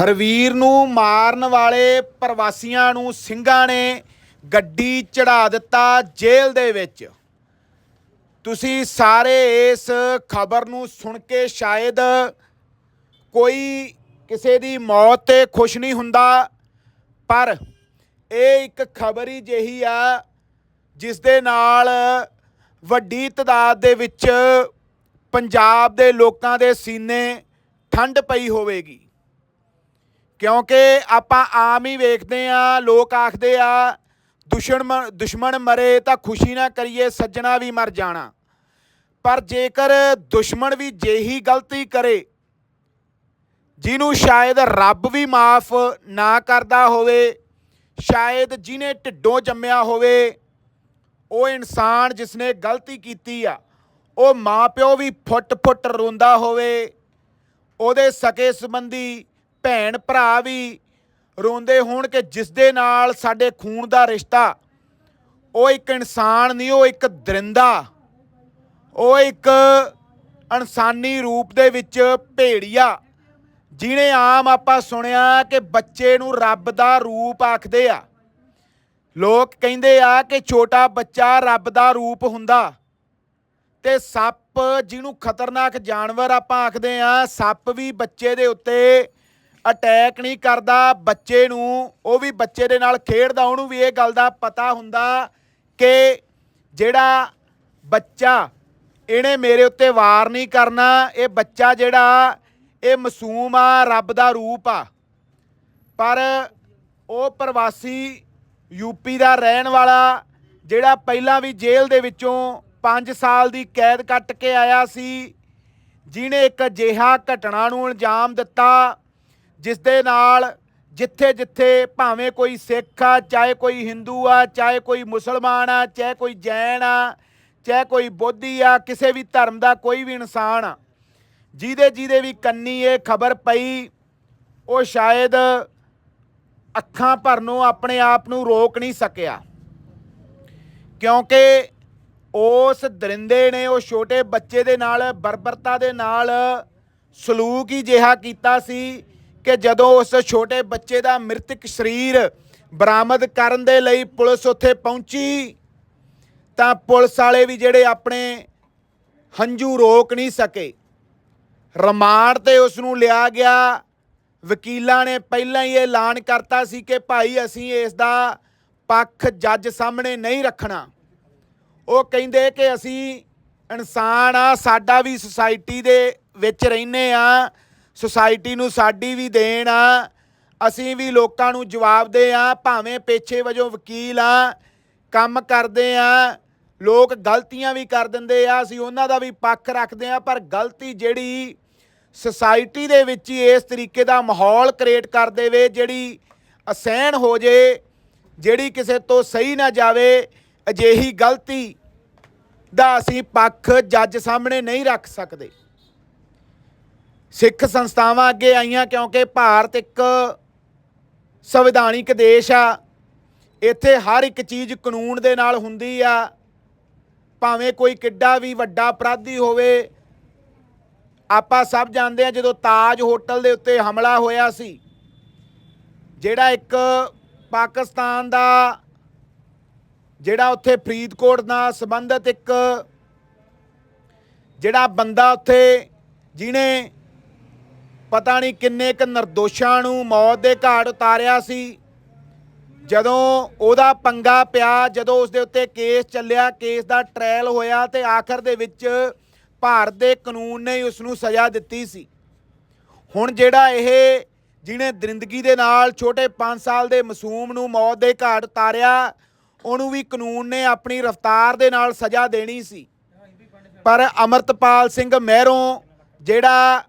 ਹਰਵੀਰ ਨੂੰ ਮਾਰਨ ਵਾਲੇ ਪ੍ਰਵਾਸੀਆਂ ਨੂੰ ਸਿੰਘਾਂ ਨੇ ਗੱਡੀ ਚੜਾ ਦਿੱਤਾ ਜੇਲ੍ਹ ਦੇ ਵਿੱਚ। ਤੁਸੀਂ ਸਾਰੇ ਇਸ ਖਬਰ ਨੂੰ ਸੁਣ ਕੇ ਸ਼ਾਇਦ ਕੋਈ ਕਿਸੇ ਦੀ ਮੌਤ ਤੇ ਖੁਸ਼ ਨਹੀਂ ਹੁੰਦਾ, ਪਰ ਇਹ ਇੱਕ ਖਬਰ ਹੀ ਜਿਹੀ ਆ, ਜਿਸ ਦੇ ਨਾਲ ਵੱਡੀ ਤਦਾਦ ਦੇ ਵਿੱਚ ਪੰਜਾਬ ਦੇ ਲੋਕਾਂ ਦੇ ਸੀਨੇ ਠੰਡ ਪਈ ਹੋਵੇਗੀ। ਕਿਉਂਕਿ ਆਪਾਂ ਆਮ ਹੀ ਵੇਖਦੇ ਆ, ਲੋਕ ਆਖਦੇ ਆ, ਦੁਸ਼ਮਣ ਦੁਸ਼ਮਣ ਮਰੇ ਤਾਂ ਖੁਸ਼ੀ ਨਾ ਕਰੀਏ, ਸੱਜਣਾ ਵੀ ਮਰ ਜਾਣਾ। ਪਰ ਜੇਕਰ ਦੁਸ਼ਮਣ ਵੀ ਜਿਹੀ ਗਲਤੀ ਕਰੇ, ਜਿਹਨੂੰ ਸ਼ਾਇਦ ਰੱਬ ਵੀ ਮਾਫ ਨਾ ਕਰਦਾ ਹੋਵੇ, ਸ਼ਾਇਦ ਜਿਹਨੇ ਢਿੱਡੋਂ ਜੰਮਿਆ ਹੋਵੇ, ਉਹ ਇਨਸਾਨ ਜਿਸਨੇ ਗਲਤੀ ਕੀਤੀ ਆ, ਉਹ ਮਾਪਿਓ ਵੀ ਫੁੱਟ-ਫੁੱਟ ਰੋਂਦਾ ਹੋਵੇ, ਉਹਦੇ ਸਕੇ ਸੰਬੰਧੀ ਭੈਣ ਭਰਾ ਵੀ ਰੋਂਦੇ ਹੋਣ ਕਿ ਜਿਸ ਦੇ ਨਾਲ ਸਾਡੇ ਖੂਨ ਦਾ ਰਿਸ਼ਤਾ, ਉਹ ਇੱਕ ਇਨਸਾਨ ਨਹੀਂ, ਉਹ ਇੱਕ ਦਰਿੰਦਾ, ਉਹ ਇੱਕ ਇਨਸਾਨੀ ਰੂਪ ਦੇ ਵਿੱਚ ਭੇੜੀਆ, ਜਿਹਨੇ ਆਮ ਆਪਾਂ ਸੁਣਿਆ ਕਿ ਬੱਚੇ ਨੂੰ ਰੱਬ ਦਾ ਰੂਪ ਆਖਦੇ ਆ। ਲੋਕ ਕਹਿੰਦੇ ਆ ਕਿ ਛੋਟਾ ਬੱਚਾ ਰੱਬ ਦਾ ਰੂਪ ਹੁੰਦਾ ਤੇ ਸੱਪ ਜਿਹਨੂੰ ਖਤਰਨਾਕ ਜਾਨਵਰ ਆਪਾਂ ਆਖਦੇ ਆ, ਸੱਪ ਵੀ ਬੱਚੇ ਦੇ ਉੱਤੇ ਅਟੈਕ ਨਹੀਂ ਕਰਦਾ ਬੱਚੇ ਨੂੰ, ਉਹ ਵੀ ਬੱਚੇ ਦੇ ਨਾਲ ਖੇਡਦਾ, ਉਹਨੂੰ ਵੀ ਇਹ ਗੱਲ ਦਾ ਪਤਾ ਹੁੰਦਾ ਕਿ ਜਿਹੜਾ ਬੱਚਾ ਇਹਨੇ ਮੇਰੇ ਉੱਤੇ ਵਾਰ ਨਹੀਂ ਕਰਨਾ, ਇਹ ਬੱਚਾ ਜਿਹੜਾ, ਇਹ ਮਾਸੂਮ ਆ, ਰੱਬ ਦਾ ਰੂਪ ਆ। ਪਰ ਉਹ ਪ੍ਰਵਾਸੀ ਯੂਪੀ ਦਾ ਰਹਿਣ ਵਾਲਾ, ਜਿਹੜਾ ਪਹਿਲਾਂ ਵੀ ਜੇਲ੍ਹ ਦੇ ਵਿੱਚੋਂ 5 ਸਾਲ ਦੀ ਕੈਦ ਕੱਟ ਕੇ ਆਇਆ ਸੀ ਜਿਨੇ ਇੱਕ ਅਜਿਹਾ ਘਟਨਾ ਨੂੰ ਅੰਜਾਮ ਦਿੱਤਾ ਜਿਸ ਦੇ ਨਾਲ ਜਿੱਥੇ ਜਿੱਥੇ ਭਾਵੇਂ ਕੋਈ ਸਿੱਖ ਆ, ਚਾਹੇ ਕੋਈ ਹਿੰਦੂ ਆ, ਚਾਹੇ ਕੋਈ ਮੁਸਲਮਾਨ ਆ, ਚਾਹੇ ਕੋਈ ਜੈਨ ਆ, ਚਾਹੇ ਕੋਈ ਬੋਧੀ ਆ, ਕਿਸੇ ਵੀ ਧਰਮ ਦਾ ਕੋਈ ਵੀ ਇਨਸਾਨ ਆ, ਜਿਹਦੇ ਜਿਹਦੇ ਵੀ ਕੰਨੀ ਇਹ ਖਬਰ ਪਈ, ਉਹ ਸ਼ਾਇਦ ਅੱਖਾਂ ਭਰਨੋਂ ਆਪਣੇ ਆਪ ਨੂੰ ਰੋਕ ਨਹੀਂ ਸਕਿਆ। ਕਿਉਂਕਿ ਉਸ ਦਰਿੰਦੇ ਨੇ, ਉਹ ਛੋਟੇ ਬੱਚੇ ਦੇ ਨਾਲ, ਬਰਬਰਤਾ ਦੇ ਨਾਲ ਸਲੂਕ ਹੀ ਜਿਹਾ ਕੀਤਾ ਸੀ ਕਿ ਜਦੋਂ ਉਸ ਛੋਟੇ ਬੱਚੇ ਦਾ ਮ੍ਰਿਤਕ ਸਰੀਰ ਬਰਾਮਦ ਕਰਨ ਦੇ ਲਈ ਪੁਲਿਸ ਉੱਥੇ ਪਹੁੰਚੀ, ਤਾਂ ਪੁਲਿਸ ਵਾਲੇ ਵੀ ਜਿਹੜੇ ਆਪਣੇ ਹੰਝੂ ਰੋਕ ਨਹੀਂ ਸਕੇ। ਰਿਮਾਂਡ ਤੇ ਉਸ ਨੂੰ ਲਿਆ ਗਿਆ। ਵਕੀਲਾਂ ਨੇ ਪਹਿਲਾਂ ਹੀ ਇਹ ਐਲਾਨ ਕਰਤਾ ਸੀ ਕਿ ਭਾਈ ਅਸੀਂ ਇਸ ਦਾ ਪੱਖ ਜੱਜ ਸਾਹਮਣੇ ਨਹੀਂ ਰੱਖਣਾ। ਉਹ ਕਹਿੰਦੇ ਕਿ ਅਸੀਂ ਇਨਸਾਨ ਆ, ਸਾਡਾ ਵੀ ਸੁਸਾਇਟੀ ਦੇ ਵਿੱਚ ਰਹਿੰਦੇ ਆ। ਸੁਸਾਇਟੀ ਨੂੰ ਸਾਡੀ ਵੀ ਦੇਣ ਆ। ਅਸੀਂ ਵੀ ਲੋਕਾਂ ਨੂੰ ਜਵਾਬ ਦੇ ਆ, ਭਾਵੇਂ ਪੇਛੇ ਵਜੋਂ ਵਕੀਲ ਆ, ਕੰਮ ਕਰਦੇ ਆ, ਲੋਕ ਗਲਤੀਆਂ ਵੀ ਕਰ ਦਿੰਦੇ ਆ, ਅਸੀਂ ਉਹਨਾਂ ਦਾ ਵੀ ਪੱਖ ਰੱਖਦੇ ਆ, ਪਰ ਗਲਤੀ ਜਿਹੜੀ ਸੁਸਾਇਟੀ ਦੇ ਵਿੱਚ ਹੀ ਇਸ ਤਰੀਕੇ ਦਾ ਮਾਹੌਲ ਕ੍ਰੀਏਟ ਕਰ ਦੇਵੇ, ਜਿਹੜੀ ਅਸਹਿਣ ਹੋ ਜੇ, ਜਿਹੜੀ ਕਿਸੇ ਤੋਂ ਸਹੀ ਨਾ ਜਾਵੇ, ਅਜਿਹੀ ਗਲਤੀ ਦਾ ਅਸੀਂ ਪੱਖ ਜੱਜ ਸਾਹਮਣੇ ਨਹੀਂ ਰੱਖ ਸਕਦੇ। ਸਿੱਖ ਸੰਸਥਾਵਾਂ ਅੱਗੇ ਆਈਆਂ ਕਿਉਂਕਿ ਭਾਰਤ ਇੱਕ ਸੰਵਿਧਾਨਿਕ ਦੇਸ਼ ਆ, ਇੱਥੇ ਹਰ ਇੱਕ ਚੀਜ਼ ਕਾਨੂੰਨ ਦੇ ਨਾਲ ਹੁੰਦੀ ਆ, ਭਾਵੇਂ ਕੋਈ ਕਿੱਡਾ ਵੀ ਵੱਡਾ ਅਪਰਾਧੀ ਹੋਵੇ, ਆਪਾਂ ਸਭ ਜਾਣਦੇ ਆ ਜਦੋਂ ਤਾਜ ਹੋਟਲ ਦੇ ਉੱਤੇ ਹਮਲਾ ਹੋਇਆ ਸੀ, ਜਿਹੜਾ ਇੱਕ ਪਾਕਿਸਤਾਨ ਦਾ, ਜਿਹੜਾ ਉੱਥੇ ਫਰੀਦਕੋਟ ਨਾਲ ਸੰਬੰਧਿਤ ਇੱਕ, ਜਿਹੜਾ ਬੰਦਾ ਉੱਥੇ, ਜਿਹਨੇ ਪਤਾ ਨਹੀਂ ਕਿੰਨੇ ਕ ਨਿਰਦੋਸ਼ਾਂ ਨੂੰ ਮੌਤ ਦੇ ਘਾਟ ਉਤਾਰਿਆ ਸੀ। ਜਦੋਂ ਉਹਦਾ ਪੰਗਾ ਪਿਆ, ਜਦੋਂ ਉਸ ਦੇ ਉੱਤੇ ਕੇਸ ਚੱਲਿਆ, ਕੇਸ ਦਾ ਟ੍ਰਾਇਲ ਹੋਇਆ ਤੇ ਆਖਰ ਦੇ ਵਿੱਚ ਭਾਰਤ ਦੇ ਕਾਨੂੰਨ ਨੇ ਉਸ ਨੂੰ ਸਜ਼ਾ ਦਿੱਤੀ ਸੀ। ਹੁਣ ਜਿਹੜਾ ਇਹ ਜਿਹਨੇ ਦਰਿੰਦਗੀ ਦੇ ਨਾਲ ਛੋਟੇ 5 ਸਾਲ ਦੇ ਮਾਸੂਮ ਨੂੰ ਮੌਤ ਦੇ ਘਾਟ ਉਤਾਰਿਆ, ਉਹਨੂੰ ਵੀ ਕਾਨੂੰਨ ਨੇ ਆਪਣੀ ਰਫ਼ਤਾਰ ਦੇ ਨਾਲ ਸਜ਼ਾ ਦੇਣੀ ਸੀ। ਪਰ ਅਮਰਤਪਾਲ ਸਿੰਘ ਮਹਿਰੋਂ ਜਿਹੜਾ